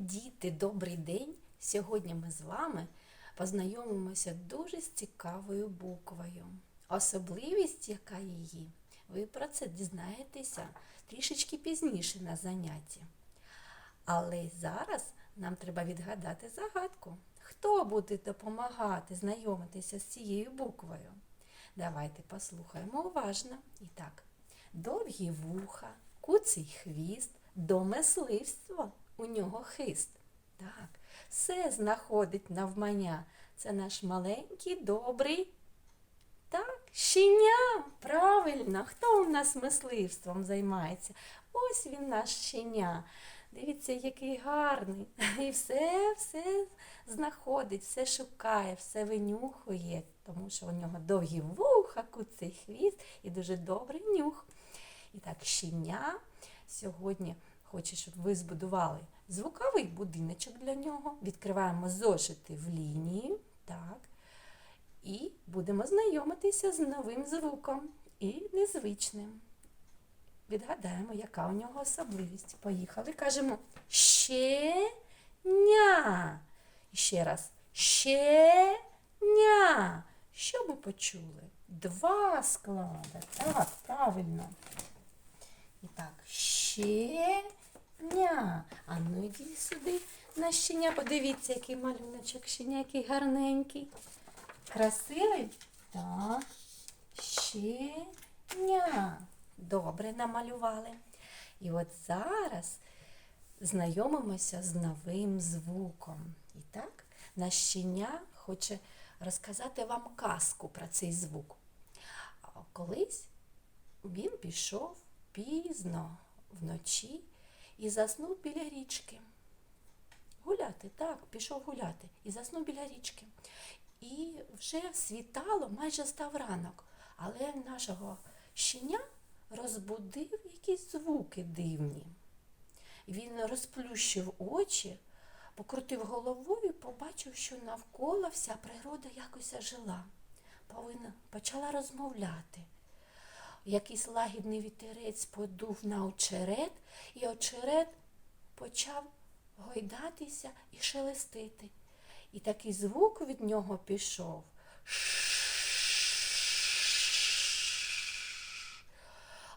Діти, добрий день! Сьогодні ми з вами познайомимося дуже з цікавою буквою. Особливість, яка її, ви про це дізнаєтеся трішечки пізніше на занятті. Але зараз нам треба відгадати загадку. Хто буде допомагати знайомитися з цією буквою? Давайте послухаємо уважно. І так, довгі вуха, куций хвіст, до мисливства у нього хист. Так, все знаходить навмання. Це наш маленький, добрий. Так, щеня, правильно, хто у нас мисливством займається? Ось він наш щеня. Дивіться, який гарний. І все, все знаходить, все шукає, все винюхує, тому що у нього довгі вуха, куций хвіст і дуже добрий нюх. І так, щеня сьогодні хоче, щоб ви збудували звуковий будиночок для нього. Відкриваємо зошити в лінії. Так. І будемо знайомитися з новим звуком і незвичним. Відгадаємо, яка у нього особливість. Поїхали. Кажемо щеня. Ще раз щеня. Що ми почули? Два склада. Так, правильно. І так, щеня. А ну йди сюди на щеня. Подивіться, який малюночок щеня, який гарненький. Красивий? Так. Щеня. Добре намалювали. І от зараз знайомимося з новим звуком. І так, наш щеня хоче розказати вам казку про цей звук. Колись він пішов пізно вночі і заснув біля річки. Гуляти, так, пішов гуляти і заснув біля річки. І вже світало, майже став ранок, але нашого щеня розбудив якісь звуки дивні. Він розплющив очі, покрутив головою побачив, що навколо вся природа якось ожила. Повинна почала розмовляти. Якийсь лагідний вітерець подув на очерет, і очерет почав гойдатися і шелестити. І такий звук від нього пішов.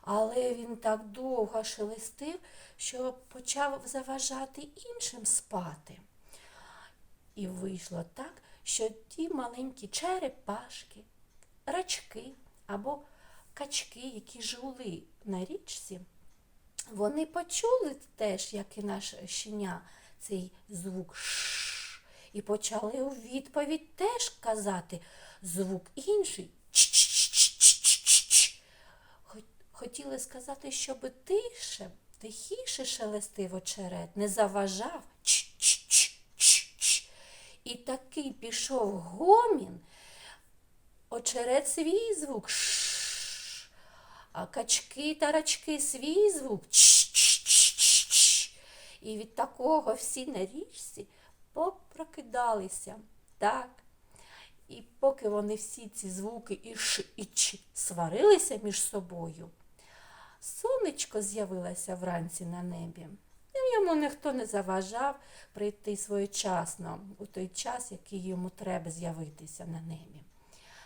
Але він так довго шелестив, що почав заважати іншим спати. І вийшло так, що ті маленькі черепашки, рачки або качки, які жили на річці, вони почули теж, як і наш щеня, цей звук «ш» і почали у відповідь теж казати звук інший. «ч-ч-ч-ч-ч-ч-ч». Хотіли сказати, щоб тише, тихіше шелестив очерет, не заважав. «ч-ч-ч-ч-ч». І такий пішов гомін, очерет свій звук. А качки та рачки свій звук. «ч-ч-ч-ч-ч». І від такого всі на річці попрокидалися. Так. І поки вони всі ці звуки і ш, і сварилися між собою, сонечко з'явилося вранці на небі. І йому ніхто не заважав прийти своєчасно у той час, який йому треба з'явитися на небі.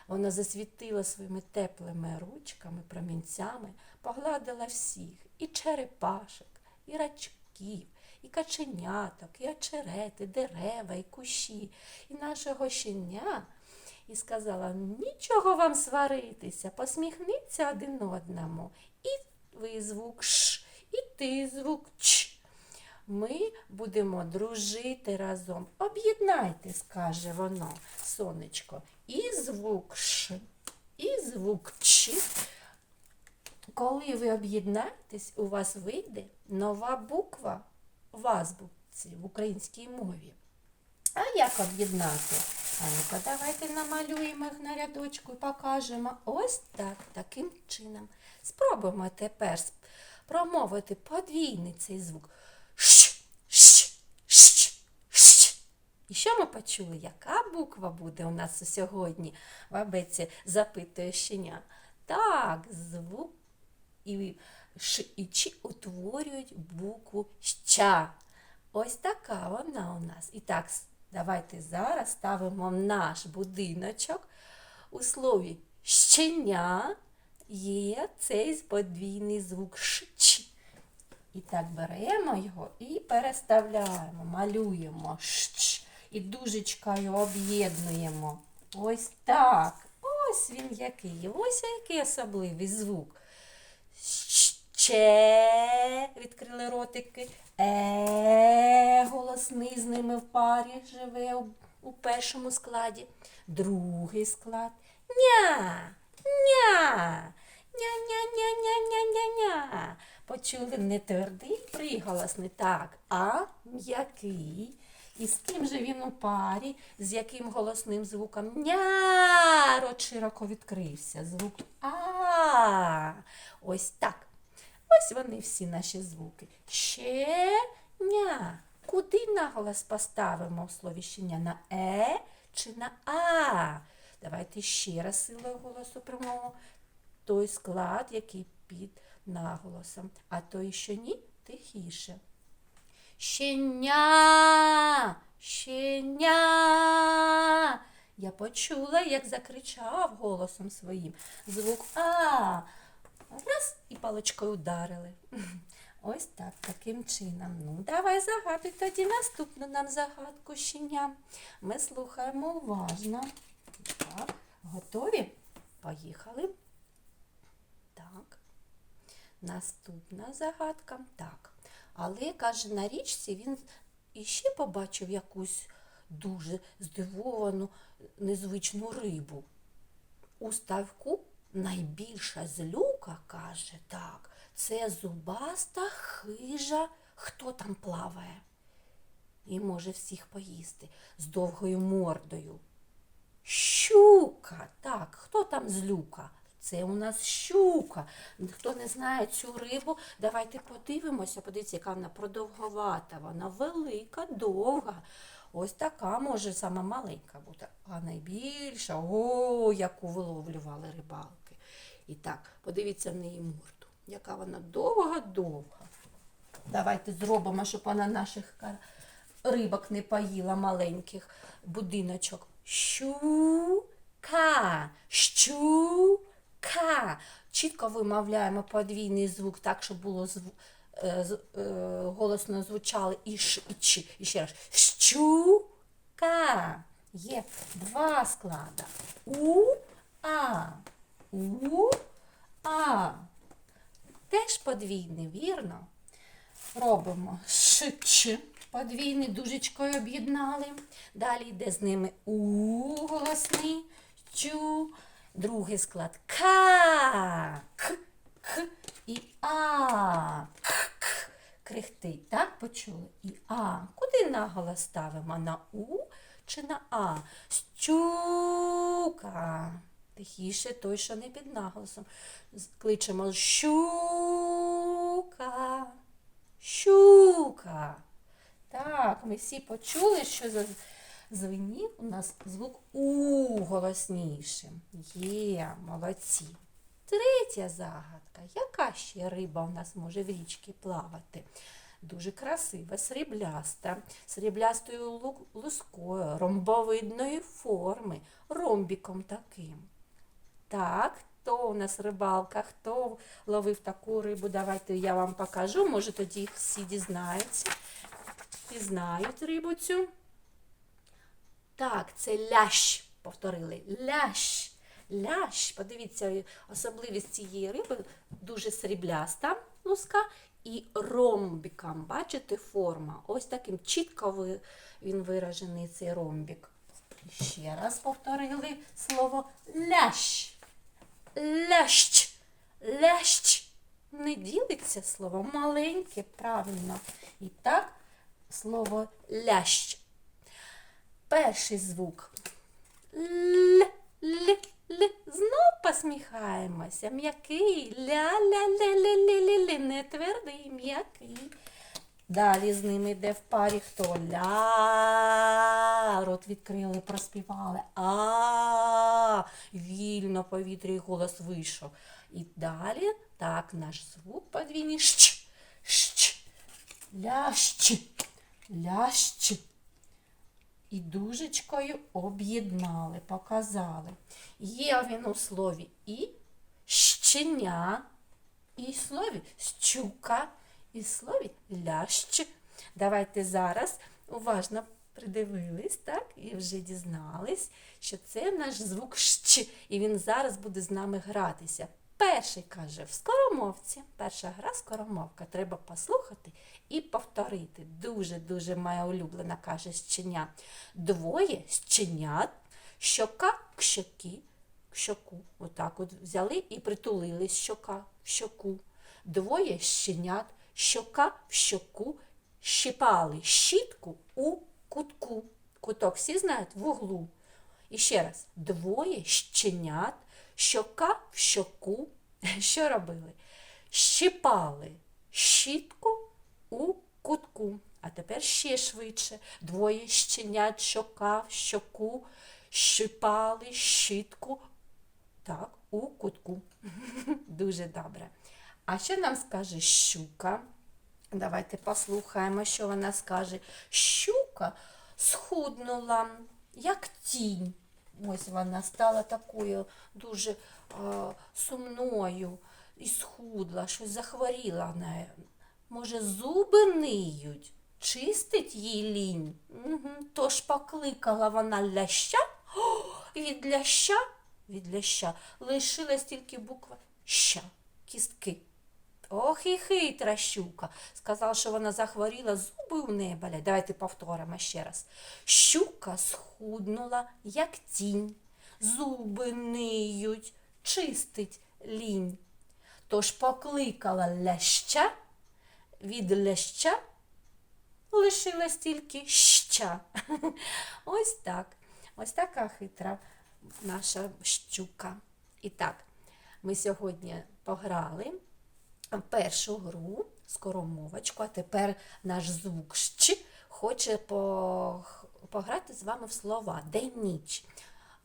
Воно засвітило своїми теплими ручками, промінцями, погладила всіх і черепашок, і рачків, і каченяток, і очерети, дерева, і кущі, і нашого щеня. І сказала, нічого вам сваритися, посміхніться один одному. І ви звук ш, і ти звук ч. Ми будемо дружити разом. Об'єднайте, скаже воно, сонечко, і звук ш, і звук ч. Коли ви об'єднаєтесь, у вас вийде нова буква в азбуці в українській мові. А як об'єднати? А ну-ка, давайте намалюємо їх на рядочку і покажемо. Ось так, таким чином. Спробуємо тепер промовити подвійний цей звук. Ш, ш, ш, ш. І що ми почули? Яка буква буде у нас сьогодні? Бабеці запитує щеня. Так, звук і ш і ч утворюють букву ща. Ось така вона у нас. І так, давайте зараз ставимо наш будиночок. У слові щеня є цей подвійний звук ш. І так беремо його і переставляємо, малюємо щ. І дужечкою об'єднуємо. Ось так. Ось він який. Ось який особливий звук. Ще відкрили ротики. Е, голосний з ними в парі живе у, першому складі. Другий склад. Ня, ня, ня-ня-ня-ня-ня-ня-ня. Почули не твердий приголосний, так, а м'який. І з ким же він у парі, з яким голосним звуком? Ня! Широко відкрився. Звук А. Ось так. Ось вони всі наші звуки. Ще ня. Куди наголос поставимо в слові щеня? На е чи на а? Давайте ще раз силою голосу промовимо той склад, який під наголосом, а той, що ні, тихіше. Щеня, щеня. Я почула, як закричав голосом своїм. Звук А. Раз і паличкою ударили. Ось так, таким чином. Ну, давай загадуй тоді наступну нам загадку щеня. Ми слухаємо уважно. Так, готові? Поїхали. Так. Наступна загадка. Так. Але, каже, на річці він іще побачив якусь дуже здивовану, незвичну рибу. У ставку найбільша злюка, каже, так, це зубаста хижа, хто там плаває. І може всіх поїсти з довгою мордою. Щука. Так, хто там злюка? Це у нас щука. Хто не знає цю рибу, давайте подивимося. Подивіться, яка вона продовговата. Вона велика, довга. Ось така може сама маленька бути. А найбільша, о, яку виловлювали рибалки. І так, подивіться в неї морду. Яка вона довга-довга. Давайте зробимо, щоб вона наших рибок не поїла маленьких будиночок. Щука, щука. Чітко вимовляємо подвійний звук так, щоб було зву... е, е, голосно звучали і ш, і ч. І ще раз. Щука. Є два склада. У, а. У, а. Теж подвійний, вірно? Робимо ш-ч, подвійний дужечкою об'єднали. Далі йде з ними у голосний, чу. Другий склад ка, к, к і а. К, к. Крихтить, так почули? І а. Куди наголос ставимо? На у чи на а? Щука. Тихіше той, що не під наголосом. Кличемо щука. Щука. Так, ми всі почули, що за звенів у нас звук У голоснішим. Є, молодці. Третя загадка. Яка ще риба у нас може в річці плавати? Дуже красива, срібляста, сріблястою лускою, ромбовидної форми, ромбіком таким. Так, хто у нас рибалка, хто ловив таку рибу, давайте я вам покажу. Може тоді всі дізнаються. Пізнають рибу цю. Так, це лящ. Повторили. Лящ. Лящ. Подивіться, особливість цієї риби дуже срібляста луска і ромбіком. Бачите, форма. Ось таким чітко він виражений цей ромбік. Ще раз повторили слово лящ. Лящ. Лящ. Не ділиться слово маленьке, правильно. І так, слово лящ. Перший звук. Л, л, л. Знов посміхаємося. М'який. Ля, ля, ля, ля, ля, ля, ля. Не твердий, м'який. Далі з ними йде в парі хто? Ля. Рот відкрили, проспівали. А. Вільно повітря і голос вийшов. І далі так наш звук подвійний. Щ. Щ. Лящ. лящ. І дужечкою об'єднали, показали. Є він у слові і щеня, і слові щука, і слові лящ. Давайте зараз уважно придивились, так, і вже дізнались, що це наш звук щ, і він зараз буде з нами гратися. Перший каже в скоромовці. Перша гра скоромовка. Треба послухати і повторити. Дуже-дуже моя улюблена каже щеня. Двоє щенят, щока к щокі, к щоку. Отак от взяли і притулили щока в щоку. Двоє щенят, щока в щоку, щипали щітку у кутку. Куток всі знають в углу. І ще раз, двоє щенят, щока в щоку. Що робили? Щипали щітку у кутку. А тепер ще швидше. Двоє щенят, щока в щоку, щипали щітку так, у кутку. Дуже добре. А що нам скаже щука? Давайте послухаємо, що вона скаже. Щука схуднула, як тінь. Ось вона стала такою дуже а, сумною і схудла, щось захворіла вона. Може, зуби ниють, чистить їй лінь. Угу. Тож покликала вона ляща, О, від ляща, від ляща лишилась тільки буква ща, кістки. Ох і хитра щука. Сказав, що вона захворіла, зуби у неї. Давайте повторимо ще раз. Щука схуднула, як тінь, зуби ниють, чистить лінь. Тож покликала ляща, від ляща лишилась тільки ща. Ось так. Ось така хитра наша щука. І так, ми сьогодні пограли першу гру скоромовочку, а тепер наш звук щ хоче по- пограти з вами в слова день-ніч.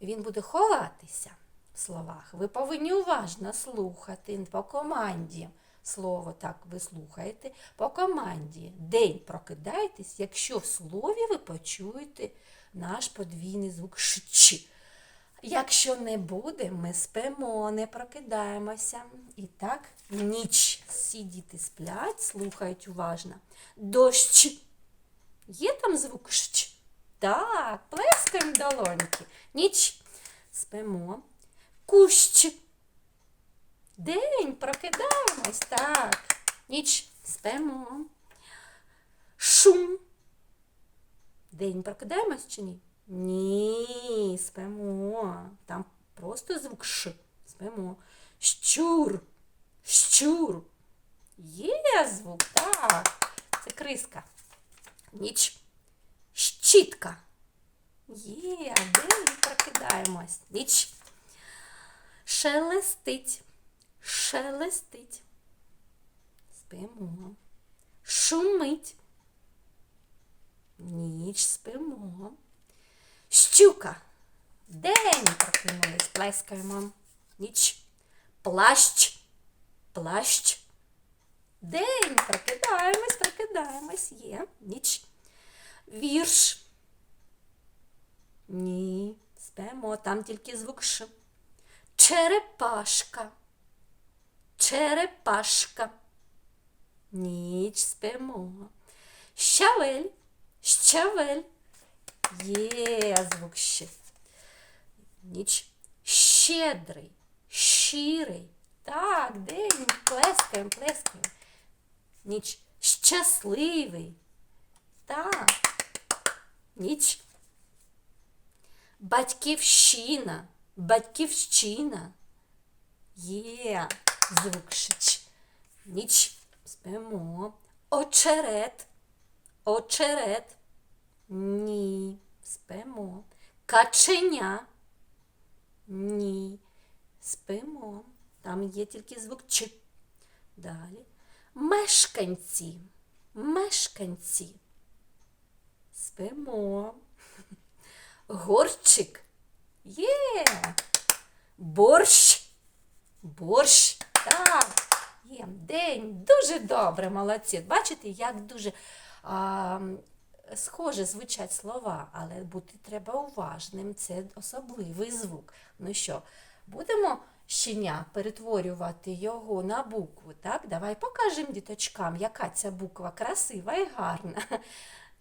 Він буде ховатися в словах. Ви повинні уважно слухати по команді. Слово так ви слухаєте. По команді день прокидайтесь, якщо в слові ви почуєте наш подвійний звук щ. Якщо не буде, ми спимо, не прокидаємося. І так, ніч. Всі діти сплять, слухають уважно. Дощ. Є там звук щ? Так, плескаємо долоньки. Ніч. Спимо. Кущ. День, прокидаємось. Так. Ніч. Спимо. Шум. День прокидаємось чи ні? Ні, спимо. Там просто звук Ш. Спимо. Щур. Щур. Є звук, так. Це криска. Ніч. Щітка. Є, день прокидаємось. Ніч. Шелестить. Шелестить. Спимо. Шумить. Ніч спимо. Щука. День прокинулись, плескаємо. Ніч. Плащ. Плащ. День прокидаємось, прокидаємось. Є. Ніч. Вірш. Ні. Спимо. Там тільки звук Ш. Черепашка. Черепашка. Ніч спимо. Щавель. Щавель. Є звук ще. Ніч. Щедрий. Щирий. Так, день. Плескаємо, плескаємо. Ніч. Щасливий. Так. Ніч. Батьківщина. Батьківщина. Є. Звук шич. Ніч. Спимо. Очерет. Очерет. Ні. Спимо. Каченя. Ні. Спимо. Там є тільки звук Ч. Далі. Мешканці. Мешканці. Спимо. Горчик. Є. Борщ. Борщ. Так. Є. День. Дуже добре, молодці. Бачите, як дуже а, схоже звучать слова, але бути треба уважним. Це особливий звук. Ну що, будемо щеня перетворювати його на букву, так? Давай покажемо діточкам, яка ця буква красива і гарна.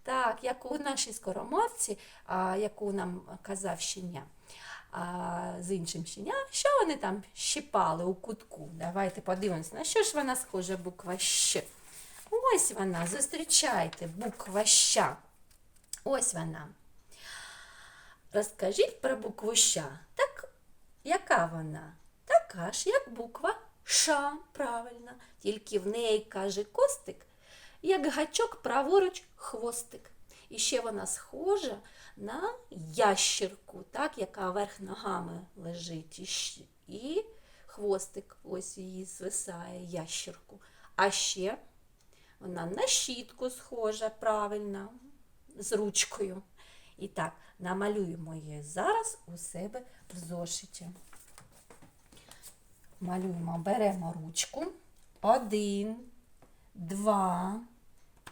Так, як у нашій скоромовці, а, яку нам казав щеня. А з іншим щеня, що вони там щипали у кутку? Давайте подивимось, на що ж вона схожа буква Щ. Ось вона, зустрічайте, буква Щ. Ось вона. Розкажіть про букву Щ. Так, яка вона? Така ж, як буква Ш, правильно. Тільки в неї каже костик, як гачок праворуч хвостик. І ще вона схожа на ящірку, так, яка верх ногами лежить. І, хвостик ось її звисає, ящірку. А ще вона на щітку схожа, правильно, з ручкою. І так, намалюємо її зараз у себе в зошиті. Малюємо, беремо ручку. Один, два,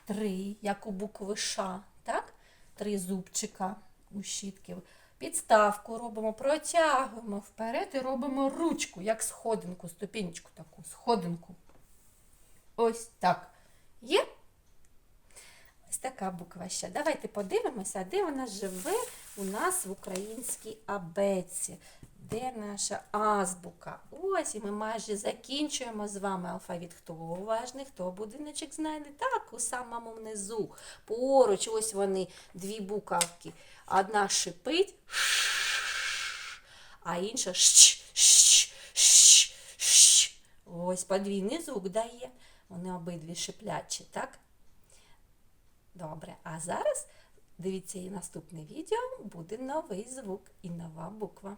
три, як у букви Ш, так? Три зубчика у щітки. Підставку робимо, протягуємо вперед і робимо ручку, як сходинку, ступінечку таку, сходинку. Ось так. Є? Ось така буква ще. Давайте подивимося, де вона живе у нас в українській абеці. Де наша азбука? Ось, і ми майже закінчуємо з вами алфавіт. Хто уважний, хто будиночок знайде? Так, у самому внизу. Поруч, ось вони, дві букавки. Одна шипить, а інша щ, щ, щ. Ось подвійний звук дає. Вони обидві шиплячі, так? Добре, а зараз дивіться і наступне відео, буде новий звук і нова буква.